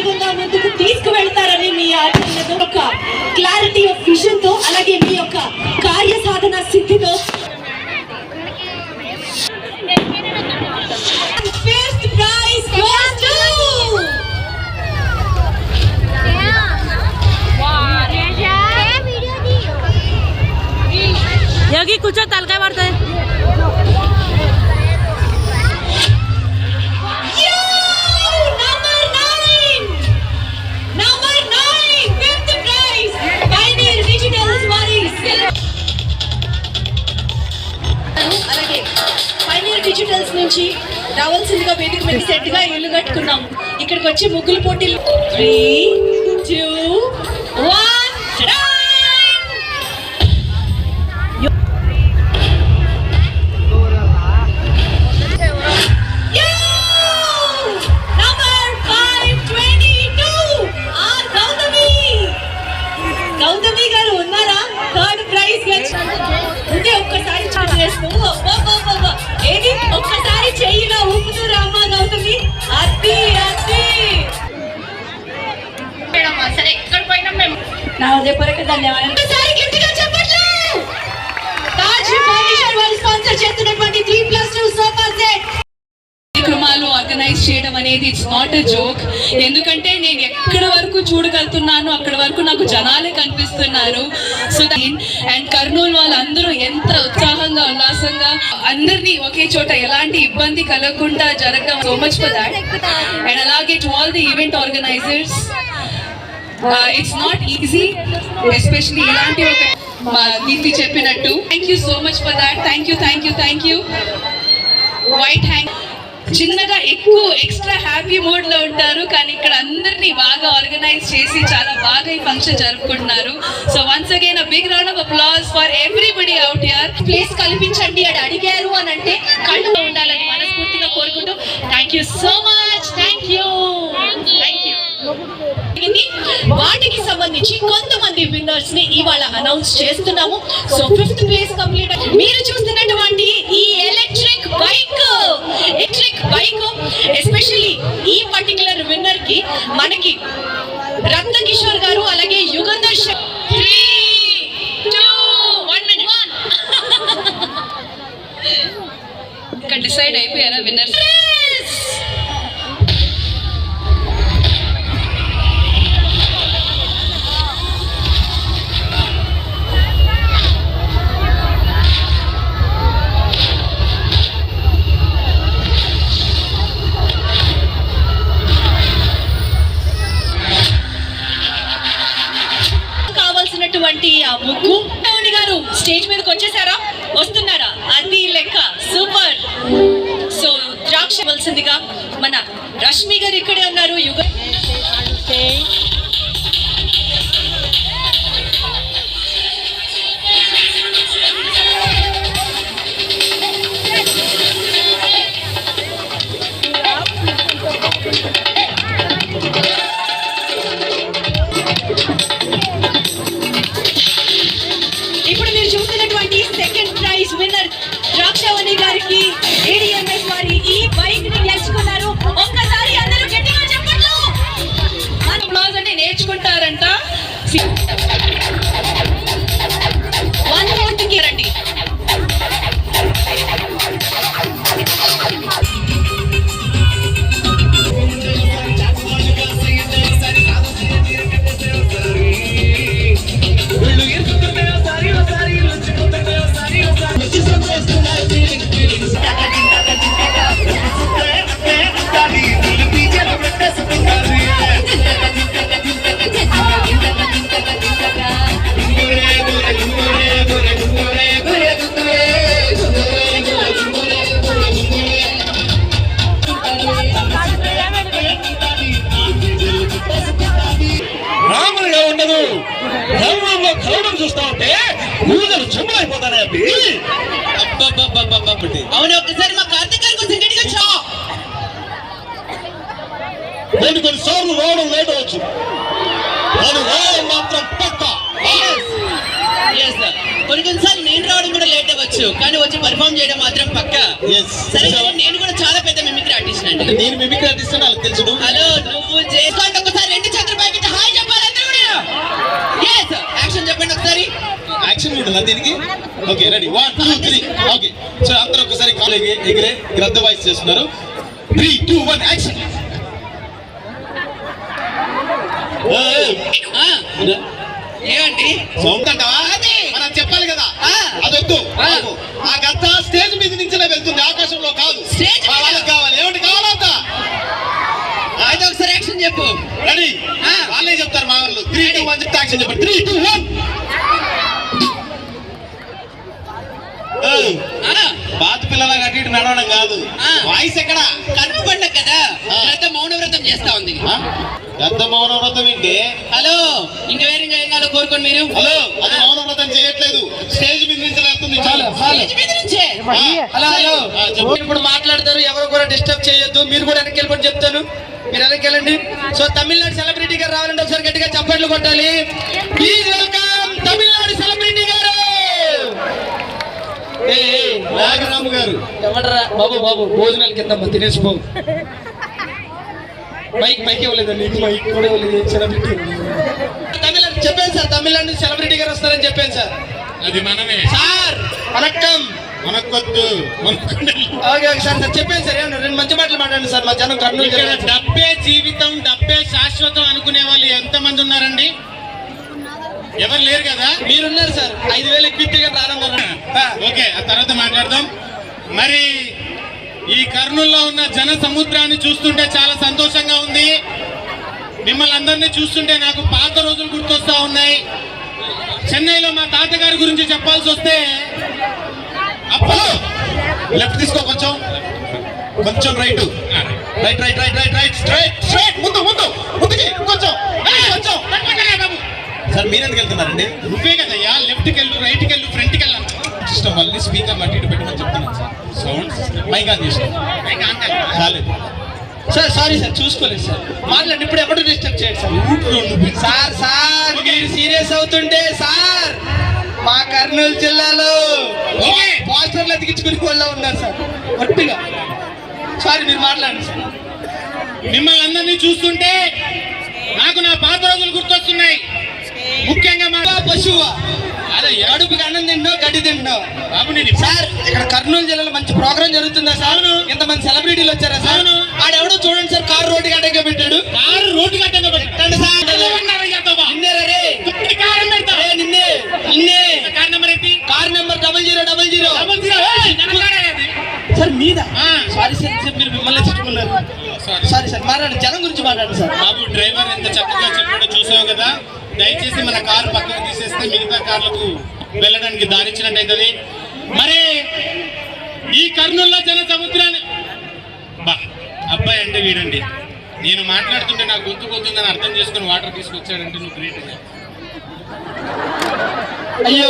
వేగంగా ముందుకు తీసుకువెళ్తారని మీ ఆచరణతో ఒక క్లారిటీ ఆఫ్ విజన్ తో అలాగే మీ యొక్క కార్య సాధన సిద్ధితో fifth prize goes to Yogi कुछ तलका पड़ता है రావాల్సిందిగా వేదిక మీద సెట్గా ఇల్లు కట్టుకున్నాం ఇక్కడికి వచ్చి ముగ్గులు పోటీలు. త్రీ టూ వన్ గౌతమి గారు ఉన్నారా? థర్డ్ ప్రైజ్ ఉంటే ఒక్కసారి చూడు కార్యక్రమాలు ఆర్గనైజ్ చేయడం అనేది ఇట్స్ నాట్ ఎ జోక్. ఎందుకంటే నేను ఎక్కడ వరకు చూడగలుగుతున్నాను అక్కడ వరకు నాకు జనాలే కనిపిస్తున్నారు. సో అండ్ కర్నూలు వాళ్ళందరూ ఎంత ఉత్సాహంగా ఉల్లాసంగా అందరినీ ఒకే చోట ఎలాంటి ఇబ్బంది కలగకుండా జరగడం so much for that and అలాగే to all the event organisers it's not easy especially ఇలాంటి ఒక మా దీప్తి చెప్పినట్టు. Thank you so much for that thank you thank you thank you white hand చిన్నగా ఎక్కువ ఎక్స్ట్రా హ్యాపీ మోడ్లో ఉంటారు కానీ ఇక్కడ అందరినీ బాగా ఆర్గనైజ్ చేసి చాలా బాగా ఈ ఫంక్షన్ జరుపుకుంటున్నారు. So once again big round of applause for everybody out here place కల్పించండి అని అడిగారు అని అంటే కళ్ళు ఉండాలని మనస్ఫూర్తిగా కోరుకుంటూ. Thank you so much thank you thank you వాటికి సంబంధించి కొంతమంది విన్నర్స్ని ఇవాళ అనౌన్స్ చేస్తున్నాము. సో ఫిఫ్త్ ప్లేస్ కంప్లీట్ మీరు చూస్తున్నటువంటి ఈ electric bike electric bike especially ఈ పర్టికులర్ విన్నర్కి మనకి రత్న కిషోర్ గారు అలాగే యుగంధర్ డిసైడ్ అయిపోయారా విన్నర్స్? చూస్తా ఉంటే పూజలు చెమ్మలైపోతానే అబ్బి అవును ఒక్కసారి మా కార్తీక్ గారి కోసం గట్టిగా చా కొన్ని కొన్ని సార్లు రావడం లేట్ అవచ్చు కానీ రావడం మాత్రం పక్క. Yes, sir. కొన్ని కొన్నిసార్లు నేను రావడం కూడా లేట్ అవ్వచ్చు కానీ వచ్చి పర్ఫామ్ చేయడం మాత్రం పక్క. సరే నేను కూడా చాలా పెద్ద మిమిక్రీ ఆర్టిస్ట్ అండి. నేను మిమిక్రీ ఆర్టిస్ట్ నాకు తెలుసు. హలో నువ్వు చేసుకోండి ఒకసారి ఉందా దీనికి? Okay ready one two three okay so అందరూ ఒకసారి కాలు ఎగి- ఎగిరే గ్రద్ద వాయిస్ చేస్తున్నారు. త్రీ టూ వన్ యాక్షన్ ఏమండి? సౌండ్ అంటావా? మనం చెప్పాలి కదా. అదొద్దు ఆ. గద్ద స్టేజ్ మీద నుంచినే వెళ్తుంది. ఆకాశంలో కాదు. స్టేజ్? వాళ్ళకి కావాలి. ఏమిటి కావాలంతా అయితే ఒకసారి యాక్షన్ చెప్పు. రెడీ. వాళ్ళే చెప్తారు మా వాళ్ళు. త్రీ టూ వన్ చెప్తే యాక్షన్ చెప్పండి. త్రీ టూ వన్ ఆ, బాత పిల్లల అటు ఇటు నడవడం కాదు. వాయిస్ ఎక్కడ? కడుపు పండగ కదా మౌన వ్రతం చేస్తా ఉంది? పెద్ద మౌన వ్రతం ఏంటి? హలో. ఇంకా వేరే ఇంకా ఏం కావాలో కోరుకోండి మీరు. హలో. అది మౌన వ్రతం చేయట్లేదు. స్టేజ్ మీద నుంచి వెళ్తుంది. చాలు. హలో. హలో. ఇప్పుడు మాట్లాడతారు. ఎవరు కూడా డిస్టర్బ్ చేయొద్దు. మీరు కూడా వెనక్కి వెళ్ళిపోయి చెప్తాను. మీరు వెనక్కి వెళ్ళండి. సో తమిళనాడు సెలబ్రిటీ గారు రావాలంటే ఒకసారి గట్టిగా చప్పట్లు కొట్టాలి. ప్లీజ్ వెల్కమ్ తమిళనాడు సెలబ్రిటీ గారు ఏయ్, ఏయ్, నాగరాము గారు ఎవడరా బాబు బాబు భోజనాలు కింద తినేసి బాబు మైక్ మైక్ ఇవ్వలేదు నీకు మైక్ కూడా ఇవ్వలేదు సెలబ్రిటీ తమిళనాడు చెప్పాను సార్ తమిళనాడు సెలబ్రిటీ గారు వస్తారని చెప్పాను సార్. అది మనమే. సార్ వనక్కం. మనకొద్దు. ఓకే ఓకే సార్ సార్ చెప్పాను సార్ ఏమన్నా రెండు మంచి మాటలు మాట్లాడండి సార్ మా జనం కర్నూలు. డబ్బే జీవితం డబ్బే శాశ్వతం అనుకునే వాళ్ళు ఎంతమంది ఉన్నారండి? ఎవరు లేరు కదా? మీరున్నారు సార్ ఐదు వేలు రానన్నారు ఆ, ఓకే ఆ తర్వాత మాట్లాడదాం. మరి ఈ కర్నూల్లో ఉన్న జన సముద్రాన్ని చూస్తుంటే చాలా సంతోషంగా ఉంది. మిమ్మల్ని అందరినీ చూస్తుంటే నాకు పాత రోజులు గుర్తొస్తా ఉన్నాయి. చెన్నైలో మా తాతగారి గురించి చెప్పాల్సి వస్తే అప్పుడు లెఫ్ట్ తీసుకో కొంచెం. కొంచెం right. Right right right right right straight straight ముందు ముందు ముందుకి కొంచెం. కొంచెం. సార్ మీరెందుకు వెళ్తున్నారండి? నువ్వే కదయ్యా లెఫ్ట్కి వెళ్ళు రైట్కి వెళ్ళు ఫ్రంట్కి సిస్టమ్ వాళ్ళని స్పీకర్ అటు ఇటు పెట్టమని చెప్తున్నాను సార్. సౌండ్ మైక్ ఆన్ చాలేదు సార్ సారీ సార్ చూసుకోలేదు సార్. మాట్లాడండి ఇప్పుడు ఎప్పుడు డిస్టర్బ్ చేయండి సార్? సార్ సార్ మీరు సీరియస్ అవుతుంటే సార్ మా కర్నూలు జిల్లాలో. పోస్టర్లు అతికించుకునే వాళ్ళు ఉన్నారు సార్. ఒట్టిగా సారీ మీరు మాట్లాడండి సార్. మిమ్మల్ని అందరినీ చూస్తుంటే నాకు నా పాత రోజులు గుర్తొస్తున్నాయి. ముఖ్యంగా మా పశువు. అదే గడ్డి బాబు నేను సార్ ఇక్కడ కర్నూలు జిల్లాలో మంచి ప్రోగ్రామ్ జరుగుతుందా సార్? ఇంతమంది సెలబ్రిటీలు వచ్చారా సార్? ఆడెవడో చూడండి సార్ కారు రోడ్డు గడ్డగా పెట్టాడు. కారు రోడ్డు గడ్డగా పెట్టండి. సార్. నిన్నే నిన్నే car number car number double zero double zero. Zero. Sir మీద? సారీ సార్ మీరు మిమ్మల్ని చెప్పుకున్నారు సారీ సార్ మాట్లాడండి. జనం గురించి మాట్లాడండి సార్. బాబు డ్రైవర్ ఎంత కార్లకు వెళ్ళడానికి దారిచ్చినట్టయితది మరి ఈ కర్నూల్లో జన సముద్రాన్ని అబ్బాయి అంటే వీడండి. నేను మాట్లాడుతుంటే నా గొంతు పోతుందని అర్థం చేసుకుని వాటర్ తీసుకొచ్చాడంటే నువ్వు గ్రేట్ అయ్యో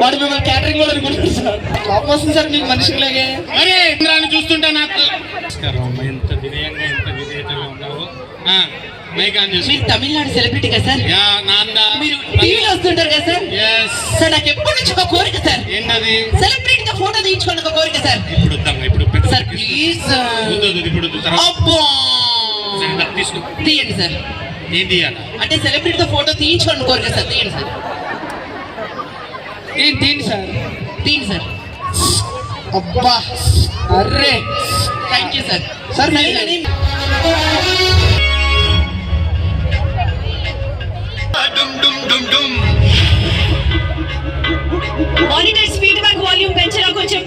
వాడు మిమ్మల్ని క్యాటరింగ్ కూడా అనుకుంటారు సార్ వస్తుంది సార్ మీకు మనుషులాగే. మరి ఇంద్రాన్ని చూస్తుంటే నాకు నమస్కారం ఎంత వినయంగా ఎంత విధేయతగా ఉన్నావు. మైక్ ఆన్ చేసి మీరు తమిళనాడు సెలబ్రిటీ కదా సార్? యా మీరు టీవీలో వస్తుంటారు కదా సార్? సార్ నాకు ఎప్పటి నుంచి ఒక కోరిక సార్. ఏంటది? సెలబ్రిటీతో ఫోటో తీయించుకోండి ఒక కోరిక సార్. ఇప్పుడు వద్దాం ఇప్పుడు పెద్ద సార్ ప్లీజ్. వద్దు, ఇప్పుడు వద్దు, తర్వాత. అబ్బా! సరే, దా, తీసుకో. తీయండి సార్. ఏం తీయాలా? అంటే సెలబ్రిటీతో ఫోటో తీయించుకోండి కోరిక సార్. తీయండి సార్. ఏంటి ఏంటి సార్? తీయండి సార్. అబ్బా! అర్రే! థ్యాంక్ యూ సార్ సార్ సరే, మీరు- నేను- మానిటర్ స్పీడ్ బ్యాక్ వాల్యూమ్ పెంచరా కొంచెం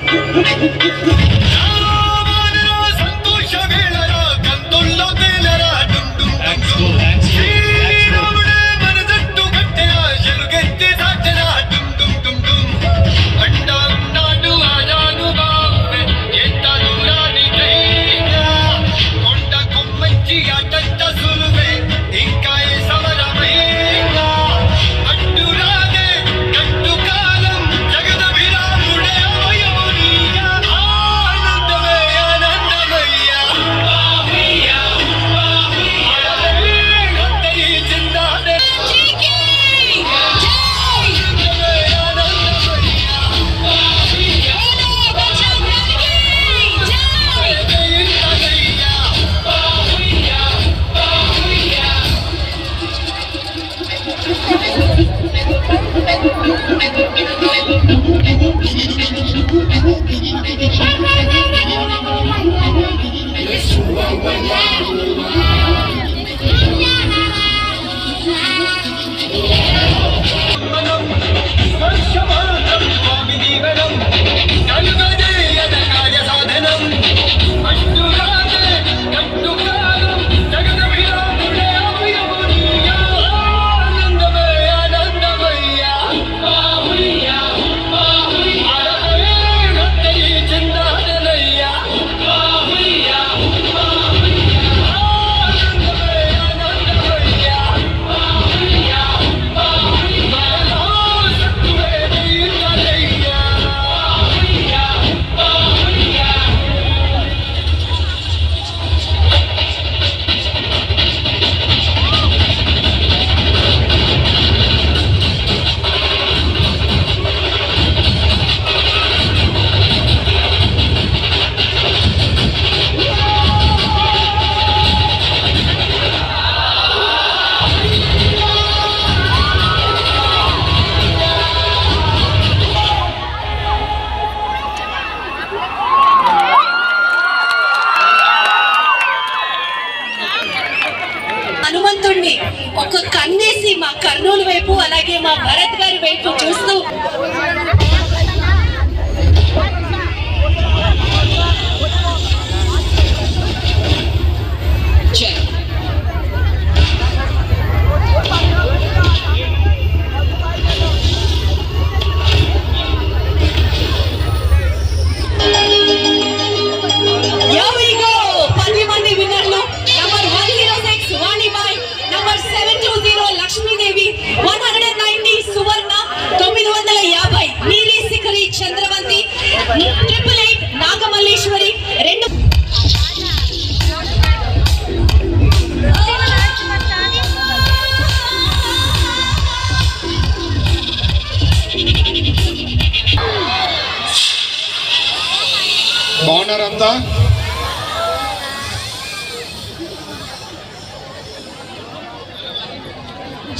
బాగున్నారంతా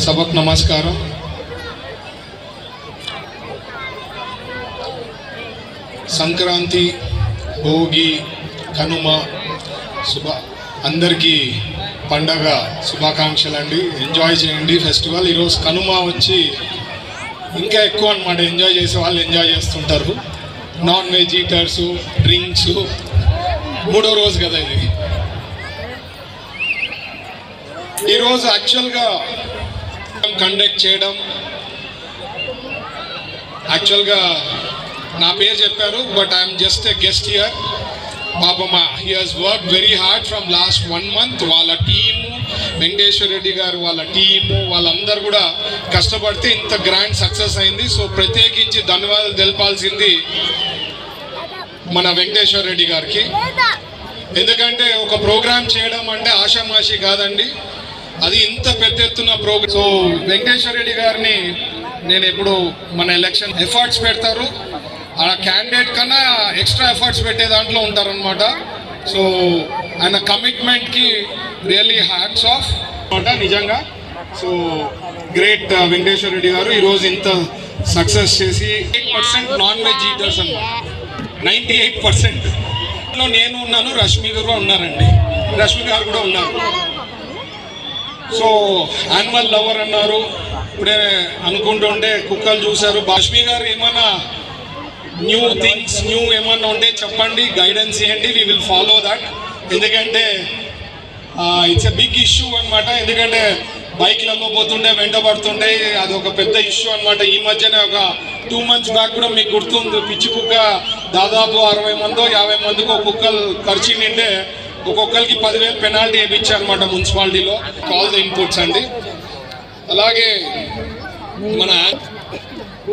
సభకు నమస్కారం సంక్రాంతి భోగి కనుమ శుభ అందరికీ పండగ శుభాకాంక్షలు అండి ఎంజాయ్ చేయండి ఫెస్టివల్ ఈరోజు కనుమ వచ్చి ఇంకా ఎక్కువ అనమాట ఎంజాయ్ చేసే వాళ్ళు ఎంజాయ్ చేస్తుంటారు. నాన్ వెజ్ ఈటర్సు డ్రింక్స్ మూడో రోజు కదా ఇది. ఈరోజు యాక్చువల్గా కండక్ట్ చేయడం యాక్చువల్గా నా పేరు చెప్పారు but I'm just a guest here Papamma he has work very hard from last one month వాళ్ళ టీము వెంకటేశ్వర రెడ్డి గారు వాళ్ళ టీము వాళ్ళందరూ కూడా కష్టపడితే ఇంత గ్రాండ్ సక్సెస్ అయింది. సో ప్రత్యేకించి ధన్యవాదాలు తెలపాల్సింది మన వెంకటేశ్వర రెడ్డి గారికి. ఎందుకంటే ఒక ప్రోగ్రామ్ చేయడం అంటే ఆషామాషి కాదండి. అది ఇంత పెద్ద ఎత్తున ప్రోగ్రామ్ సో వెంకటేశ్వర రెడ్డి గారిని నేను ఎప్పుడు మన ఎలక్షన్ ఎఫర్ట్స్ పెడతారు. ఆ క్యాండిడేట్ కన్నా ఎక్స్ట్రా ఎఫర్ట్స్ పెట్టే దాంట్లో ఉంటారనమాట సో ఆయన కమిట్మెంట్కి రియల్లీ హ్యాట్స్ ఆఫ్. అనమాట నిజంగా. సో గ్రేట్ వెంకటేశ్వర రెడ్డి గారు ఈరోజు ఇంత సక్సెస్ చేసి eight percent non veg eaters అనమాట నైంటీ ఎయిట్ పర్సెంట్. నేను ఉన్నాను రష్మి గారు ఉన్నారండి. రష్మి గారు కూడా ఉన్నారు. సో యానిమల్ లవర్ అన్నారు. ఇప్పుడే అనుకుంటుంటే కుక్కలు చూశారు. రష్మి గారు ఏమన్నా న్యూ థింగ్స్ న్యూ ఏమన్నా ఉంటే చెప్పండి గైడెన్స్ ఇవ్వండి వీ విల్ ఫాలో దట్ ఎందుకంటే ఇట్స్ ఎ బిగ్ ఇష్యూ అన్నమాట. ఎందుకంటే బైక్లలో పోతుండే వెంట పడుతుండే అది ఒక పెద్ద ఇష్యూ అనమాట ఈ మధ్యనే ఒక టూ మంత్స్ బ్యాక్ కూడా మీకు గుర్తుంది పిచ్చి కుక్క దాదాపు అరవై మందో యాభై మందికి ఒక్కొక్కరు ఖర్చు నిండే ఒక్కొక్కరికి పదివేలు పెనాల్టీ వేయించారనమాట మున్సిపాలిటీలో. కాల్ ద ఇన్పుట్స్ అండి. అలాగే మన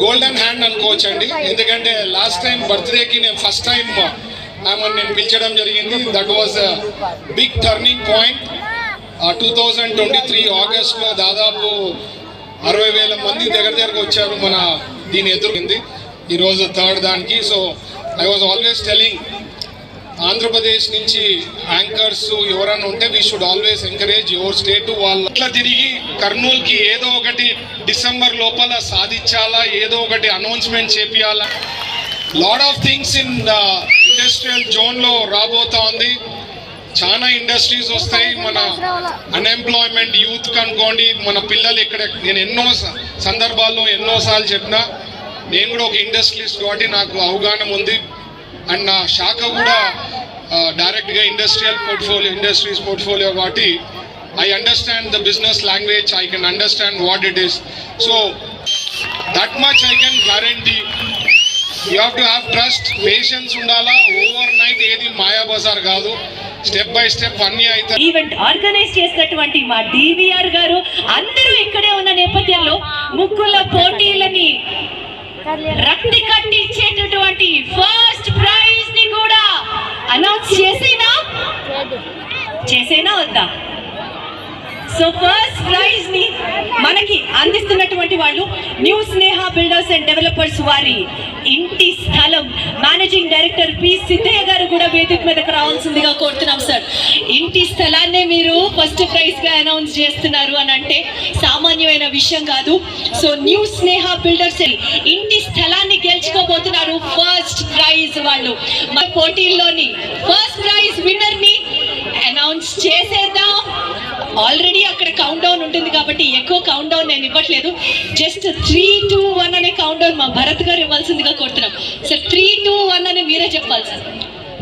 గోల్డెన్ హ్యాండ్ అనుకోవచ్చు అండి ఎందుకంటే లాస్ట్ టైం బర్త్డేకి నేను ఫస్ట్ టైం ఆమెను నేను పిలిచడం జరిగింది. That was big turning point two thousand twenty three ఆగస్ట్లో దాదాపు అరవై వేల మంది దగ్గర దగ్గరకు వచ్చారు మన దీని ఎదురుంది ఈరోజు థర్డ్ దానికి. So I was always telling Andhra Pradesh నుంచి యాంకర్స్ ఎవరైనా ఉంటే we should always encourage your state వాళ్ళు అట్లా తిరిగి కర్నూలుకి ఏదో ఒకటి డిసెంబర్ లోపల సాధించాలా ఏదో ఒకటి announcement చేపియాలా. Lot of things in industrial జోన్లో రాబోతా ఉంది. చాలా ఇండస్ట్రీస్ వస్తాయి. మన అన్ఎంప్లాయ్మెంట్ యూత్ కనుకోండి మన పిల్లలు ఇక్కడ నేను ఎన్నో స- సందర్భాల్లో ఎన్నోసార్లు చెప్పినా నేను కూడా ఒక ఇండస్ట్రీస్ కాబట్టి నాకు అవగాహన ఉంది. అండ్ నా శాఖ కూడా డైరెక్ట్గా ఇండస్ట్రియల్ పోర్ట్ఫోలియో ఇండస్ట్రీస్ పోర్ట్ఫోలియో కాబట్టి I understand the business language I can understand what it is so that much I can guarantee you have to have trust patience ఉండాలా? ఓవర్ నైట్ ఏది మాయా బజార్ కాదు స్టెప్ బై స్టెప్ అన్ని అయితే event organise చేసినటువంటి మా DVR గారు అందరూ ఇక్కడే ఉన్న నేపథ్యంలో ముక్కుల పోటీలని రక్తి కట్టించేటటువంటి ఫస్ట్ ప్రైజ్ని కూడా అనౌన్స్ చేసేనా? చేసేనా వద్దా? సో ఫస్ట్ ప్రైజ్ని మనకి అందిస్తున్నటువంటి వాళ్ళు new Sneha builders and developers వారి ఇంటి స్థలం. మేనేజింగ్ డైరెక్టర్ పి సిద్ధయ్య గారు కూడా వేదిక మీదకి రావాల్సిందిగా కోరుతున్నాం సార్ ఇంటి స్థలాన్నే మీరు ఫస్ట్ ప్రైజ్గా అనౌన్స్ చేస్తున్నారు అని అంటే సామాన్యమైన విషయం కాదు. సో న్యూ స్నేహ బిల్డర్స్ ఇంటి స్థలాన్ని గెలుచుకోబోతున్నారు ఫస్ట్ ప్రైజ్ వాళ్ళు. మన పోటీల్లోని ఫస్ట్ ప్రైజ్ విన్నర్ని అనౌన్స్ చేసేద్దాం. ఆల్రెడీ అక్కడ కౌంట్ డౌన్ ఉంటుంది కాబట్టి ఎక్కువ కౌంట్ డౌన్ నేను ఇవ్వట్లేదు జస్ట్ త్రీ టూ వన్ అనే కౌంట్ డౌన్ మా భరత్ గారు ఇవ్వాల్సిందిగా కోరుతున్నాం సార్ త్రీ టూ వన్ అని మీరే చెప్పాలి sir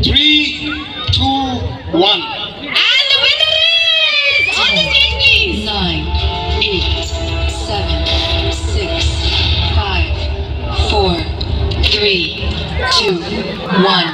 three two one And the winner is on the stage, please. nine, eight, seven, six, five, four, three, two, one.